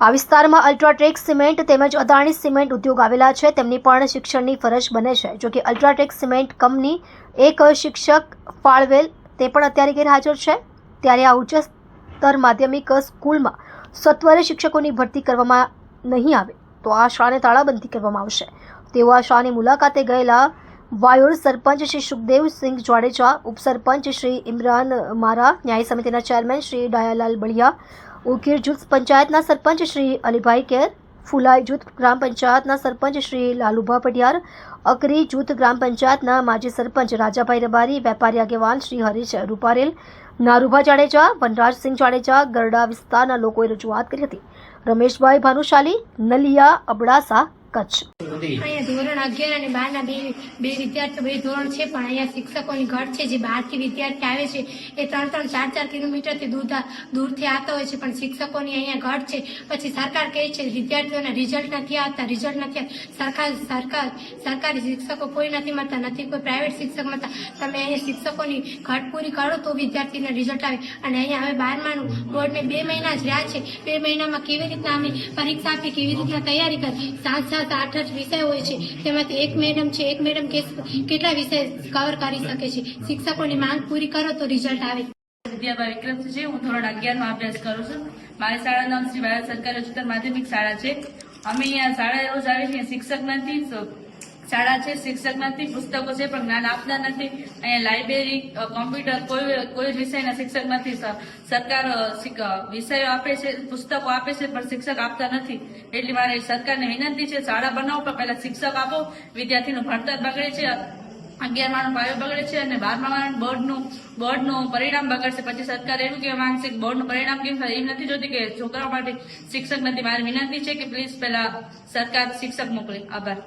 આ વિસ્તારમાં UltraTech cement તેમજ અદાણી સિમેન્ટ ઉદ્યોગ આવેલા છે. તેમની પણ શિક્ષણની ફરજ બને છે. જોકે અલ્ટ્રાટેક સિમેન્ટ કંપની એક શિક્ષક ફાળવેલ તે પણ અત્યારે ગેરહાજર છે. ત્યારે આ ઉચ્ચ સ્તર માધ્યમિક સ્કૂલમાં સત્વરે શિક્ષકોની ભરતી કરવામાં નહીં આવે, તો આ શાળાને તાળાબંધી કરવામાં આવશે. તેઓ આ શાળાની મુલાકાતે ગયેલા વાયોર સરપંચ શ્રી સુખદેવસિંહ જાડેજા, ઉપસરપંચ શ્રી ઇમરાન મારા, ન્યાય સમિતિના ચેરમેન શ્રી ડાયાલાલ બળિયા ઉકીર જૂથ પંચાયતના સરપંચ શ્રી અલીભાઈ કેર ફુલાઈ જૂથ ગ્રામ પંચાયતના સરપંચ શ્રી લાલુભા પટિયાર, અકરી જૂથ ગ્રામ પંચાયતના માજી સરપંચ રાજાભાઈ રબારી, વેપારી આગેવાન શ્રી હરીશ રૂપારેલ, નારુભા જાડેજા, વનરાજસિંહ જાડેજા, ગરડા વિસ્તારના લોકોએ રજૂઆત કરી હતી. રમેશભાઈ ભાનુશાલી, નલિયા અબડાસા, કચ્છ. અહીંયા ધોરણ અગિયાર અને બાર ના બે બે વિદ્યાર્થીઓ, બે ધોરણ છે, પણ અહીંયા શિક્ષકોની ઘટ છે, જે બહારથી વિદ્યાર્થી આવે છે, એ ત્રણ ત્રણ, ચાર ચાર કિલોમીટરથી દૂર દૂરથી આવતા હોય છે, પણ શિક્ષકોની અહીંયા ઘટ છે. પછી સરકાર કહે છે, વિદ્યાર્થીઓના રિઝલ્ટ નથી આવતા રિઝલ્ટ નથી. સરકાર સરકાર સરકારી શિક્ષકો કોઈ નથી મળતા, નથી કોઈ પ્રાઇવેટ શિક્ષક મળતા. તમે અહીંયા શિક્ષકોની ઘટ પૂરી કરો તો વિદ્યાર્થીને રિઝલ્ટ આવે. અને અહીંયા હવે બારમાનું બોર્ડને બે મહિના જ રહ્યા છે. બે મહિનામાં કેવી રીતના અમે પરીક્ષા આપી, કેવી રીતના તૈયારી કરી? સાત સાત, આઠ આઠ વિષય હોય છે. તેમાંથી એક મેડમ છે. એક મેડમ કેટલા વિષય કવર કરી શકે છે. શિક્ષકોની માંગ પૂરી કરો તો રિઝલ્ટ આવે. વિદ્યાભાઈ વિક્રમસિંહ છે. હું ધોરણ અગિયારમાં અભ્યાસ કરું છું. મારી શાળાનું નામ શ્રી ભારત સરકારી ઉચ્ચતર માધ્યમિક શાળા છે. અમે અહીંયા શાળાએ રોજ આવીએ છીએ. શિક્ષક નથી શાળા છે શિક્ષક નથી પુસ્તકો છે, પણ જ્ઞાન આપતા નથી. અહીંયા લાઇબ્રેરી કોમ્પ્યુટર કોઈ કોઈ વિષયના શિક્ષક નથી સરકાર વિષયો આપે છે, પુસ્તકો આપે છે, પણ શિક્ષક આપતા નથી. એટલી મારી સરકારને વિનંતી છે, શાળા બનાવો, પણ પહેલા શિક્ષક આપો. વિદ્યાર્થીનું ભણતર બગડે છે અગિયારમાનો પાયો બગડે છે અને બારમા બોર્ડનું બોર્ડનું પરિણામ બગડશે. પછી સરકાર એવું કે માનસિક બોર્ડનું પરિણામ કેમ થાય? એમ નથી જોતી કે છોકરાઓ માટે શિક્ષક નથી મારી વિનંતી છે કે પ્લીઝ પહેલા સરકાર શિક્ષક મોકલે. આભાર.